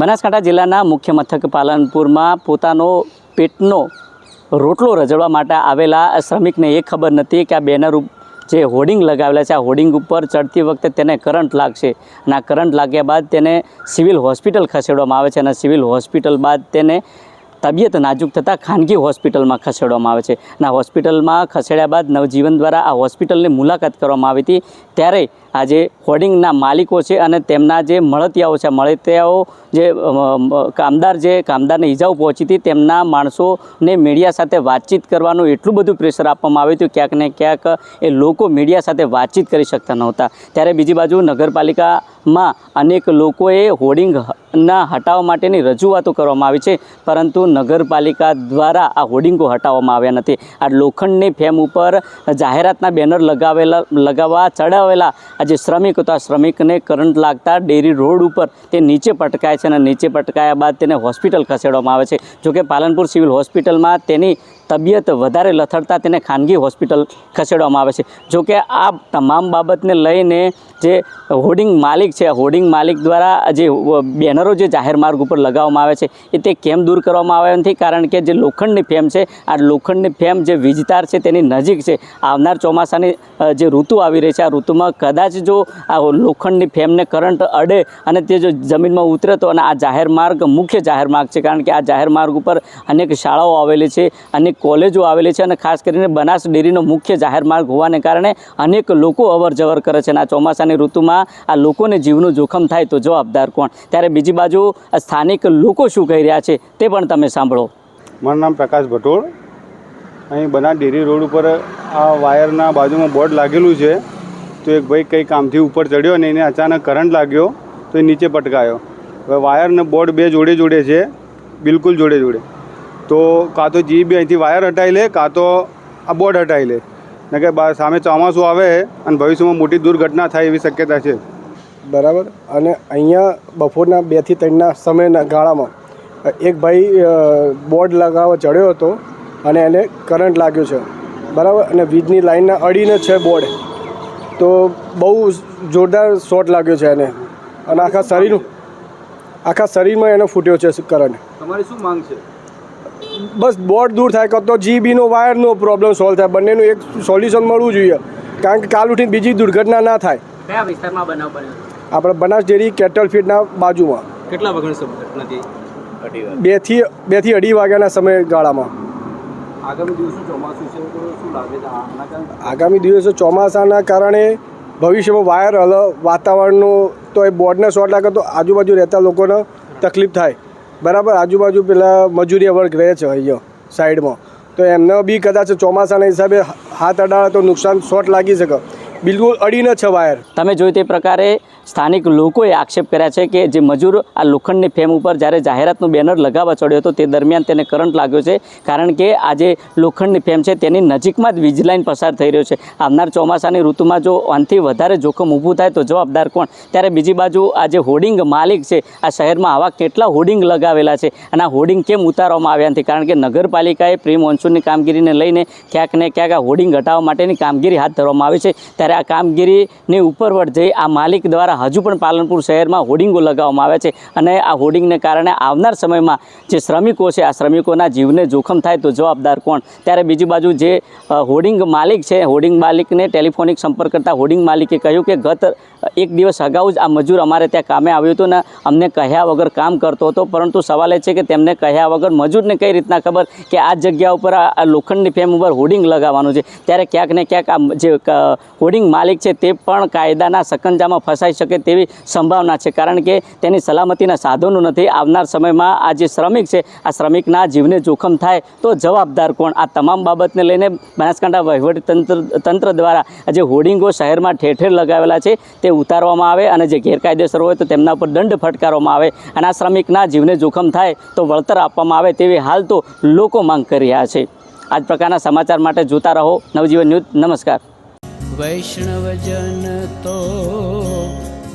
બનાસકાંઠા જિલ્લાના મુખ્ય મથક પાલનપુરમાં પોતાનો પેટનો રોટલો રજળવા માટે આવેલા શ્રમિકને એ ખબર નથી કે આ બેનર જે હોર્ડિંગ લગાવેલા છે, આ હોર્ડિંગ ઉપર ચડતી વખતે તેને કરંટ લાગશે અને આ કરંટ લાગ્યા બાદ તેને સિવિલ હોસ્પિટલ ખસેડવામાં આવે છે અને સિવિલ હોસ્પિટલ બાદ તેને તબિયત નાજુક થતાં ખાનગી હોસ્પિટલમાં ખસેડવામાં આવે છે. અને હોસ્પિટલમાં ખસેડ્યા બાદ નવજીવન દ્વારા આ હોસ્પિટલની મુલાકાત કરવામાં આવી હતી. ત્યારે આ જે હોર્ડિંગના માલિકો છે અને તેમના જે મળતિયાઓ છે, મળતિયાઓ જે કામદાર જે કામદારને ઈજાઓ પહોંચી હતી, તેમના માણસોને મીડિયા સાથે વાતચીત કરવાનું એટલું બધું પ્રેશર આપવામાં આવ્યું હતું, ક્યાંક ને ક્યાંક એ લોકો મીડિયા સાથે વાતચીત કરી શકતા નહોતા. ત્યારે બીજી બાજુ નગરપાલિકામાં અનેક લોકોએ હોર્ડિંગ ના હટાવવા માટેની રજૂઆતો કરવામાં આવી છે, પરંતુ નગરપાલિકા દ્વારા આ હોર્ડિંગો હટાવવામાં આવ્યા નથી. આ લોખંડની ફેમ ઉપર જાહેરાતના બેનર લગાવેલા, લગાવવા, ચડાવેલા આ જે શ્રમિક હતો. આ શ્રમિકને કરંટ લાગતા ડેરી રોડ ઉપર તે નીચે પટકાય છે અને નીચે પટકાયા બાદ તેને હોસ્પિટલ ખસેડવામાં આવે છે. જોકે પાલનપુર સિવિલ હોસ્પિટલમાં તેની તબિયત વધારે લથડતા તેને ખાનગી હોસ્પિટલ ખસેડવામાં આવે છે. જોકે આ તમામ બાબતને લઈને જે હોર્ડિંગ માલિક છે હોર્ડિંગ માલિક દ્વારા જે બેનરો જે જાહેર માર્ગ ઉપર લગાવવામાં આવે છે, એ તે કેમ દૂર કરવામાં આવ્યા નથી? કારણ કે જે લોખંડની ફેમ છે, આ લોખંડની ફેમ જે વીજતાર છે તેની નજીક છે. આવનાર ચોમાસાની જે ઋતુ આવી રહી છે, આ ઋતુમાં કદાચ જો આ લોખંડની ફેમને કરંટ અડે અને તે જો જમીનમાં ઉતરે તો અને આ જાહેર માર્ગ મુખ્ય જાહેર માર્ગ છે. કારણ કે આ જાહેર માર્ગ ઉપર અનેક શાળાઓ આવેલી છે, અનેક કોલેજો આવેલી છે અને ખાસ કરીને બનાસ ડેરીનો મુખ્ય જાહેર માર્ગ હોવાને કારણે અનેક લોકો અવરજવર કરે છે અને આ ચોમાસાની ઋતુમાં આ લોકોને જીવનું જોખમ થાય તો જવાબદાર કોણ? ત્યારે બીજી બાજુ સ્થાનિક લોકો શું કહી રહ્યા છે તે પણ તમે સાંભળો. મારું નામ પ્રકાશ ભટોળ. અહીં બનાસ ડેરી રોડ ઉપર આ વાયરના બાજુમાં બોર્ડ લાગેલું છે. તો એક ભાઈ કંઈ કામથી ઉપર ચડ્યો અને એને અચાનક કરંટ લાગ્યો તો એ નીચે પટકાયો. હવે વાયર ને બોર્ડ બે જોડે જોડે છે. બિલકુલ જોડે જોડે. તો કાં તો જીબી અહીંથી વાયર હટાવી લે કાં તો આ બોર્ડ હટાવી લે. ને કે બા- સામે ચોમાસું આવે અને ભવિષ્યમાં મોટી દુર્ઘટના થાય એવી શક્યતા છે. બરાબર. અને અહીંયા બપોરના બેથી ત્રણના સમયના ગાળામાં એક ભાઈ બોર્ડ લગાવવા ચડ્યો હતો અને એને કરંટ લાગ્યો છે. બરાબર? અને વીજની લાઇનના અડીને છે બોર્ડ. તો બહુ જોરદાર શોટ લાગ્યો છે એને. અને આખા શરીર આખા શરીરમાં એને ફૂટ્યો છે કરંટ. તમારી શું માંગ છે? બસ બોર્ડ દૂર થાય કાં તો જીબીનો વાયરનો પ્રોબ્લેમ સોલ્વ થાય. બંનેનું એક સોલ્યુશન મળવું જોઈએ. કારણ કે કાલ ઉઠીને બીજી દુર્ઘટના ના થાય. કયા વિસ્તારમાં બનાવ બન્યો? આપણે બનાસ ડેરી કેટલ ફીડના બાજુમાં. કેટલા વગરથી બેથી બેથી અઢી વાગ્યાના સમયગાળામાં. આગામી દિવસો ચોમાસું છે તો શું લાગે છે? આના કારણે? આગામી દિવસો ચોમાસાના કારણે ભવિષ્યમાં વાયર અલગ વાતાવરણનું તો એ બોર્ડને શોર્ટ લાગે તો આજુબાજુ રહેતા લોકોને તકલીફ થાય. બરાબર, આજુબાજુ પેલા મજૂરી વર્ગ રહે છે અહીંયા, સાઈડમાં. તો એમને બી કદાચ ચોમાસાના હિસાબે હાથ અડાડે તો નુકસાન શોર્ટ લાગી શકે. બિલકુલ અડીને છે વાયર. તમે જોઈ તે પ્રકારે સ્થાનિક લોકોએ આક્ષેપ કર્યા છે કે જે મજૂર આ લોખંડની ફેમ ઉપર જ્યારે જાહેરાતનું બેનર લગાવવા ચડ્યો હતો તે દરમિયાન તેને કરંટ લાગ્યો છે. કારણ કે આ જે લોખંડની ફેમ છે તેની નજીકમાં જ વીજ લાઇન પસાર થઈ રહ્યો છે. આવનાર ચોમાસાની ઋતુમાં જો આનાથી વધારે જોખમ ઊભું થાય તો જવાબદાર કોણ? ત્યારે બીજી બાજુ આ જે હોર્ડિંગ માલિક છે, આ શહેરમાં આવા કેટલા હોર્ડિંગ લગાવેલા છે અને આ હોર્ડિંગ કેમ ઉતારવામાં આવ્યા નથી? કારણ કે નગરપાલિકાએ પ્રી મોન્સૂનની કામગીરીને લઈને ક્યાંક ને ક્યાંક આ હોર્ડિંગ હટાવવા માટેની કામગીરી હાથ ધરવામાં આવી છે. ત્યારે આ કામગીરીની ઉપરવટ જઈ આ માલિક દ્વારા હજુ પણ પાલનપુર શહેરમાં હોર્ડિંગો લગાવવામાં આવે છે અને આ હોર્ડિંગને કારણે આવનાર સમયમાં જે શ્રમિકો છે, આ શ્રમિકોના જીવને જોખમ થાય તો જવાબદાર કોણ? ત્યારે બીજી બાજુ જે હોર્ડિંગ માલિક છે, હોર્ડિંગ માલિકને ટેલિફોનિક સંપર્ક કરતા હોર્ડિંગ માલિકે કહ્યું કે ગત એક દિવસ અગાઉ જ આ મજૂર અમારે ત્યાં કામે આવ્યો હતો ને અમને કહ્યા વગર કામ કરતો હતો, પરંતુ સવાલ એ છે કે તેમને કહ્યા વગર મજૂરને કઈ રીતના ખબર કે આ જગ્યા ઉપર આ લોખંડની ફેમ ઉપર હોર્ડિંગ લગાવવાનું છે? ત્યારે ક્યાંક ને ક્યાંક આ જે હોર્ડિંગ માલિક છે તે પણ કાયદાના સકંજામાં ફસાઈ શકે તેવી સંભાવના છે. કારણ કે તેની સલામતીના સાધનો નથી. આવનાર સમયમાં આ જે શ્રમિક છે, આ શ્રમિકના જીવને જોખમ થાય તો જવાબદાર કોણ? આ તમામ બાબતને લઈને બનાસકાંઠા વહીવટી તંત્ર તંત્ર દ્વારા જે હોર્ડિંગો શહેરમાં ઠેર ઠેર લગાવેલા છે, તે ઉતારવામાં આવે અને જે ગેરકાયદેસર હોય તો તેમના ઉપર દંડ ફટકારવામાં આવે અને આ શ્રમિકના જીવને જોખમ થાય તો વળતર આપવામાં આવે તેવી હાલ તો લોકો માંગ કરી રહ્યા છે. આ જ પ્રકારના સમાચાર માટે જોતા રહો. નવજીવન ન્યૂઝ. નમસ્કાર. વૈષ્ણવજન તો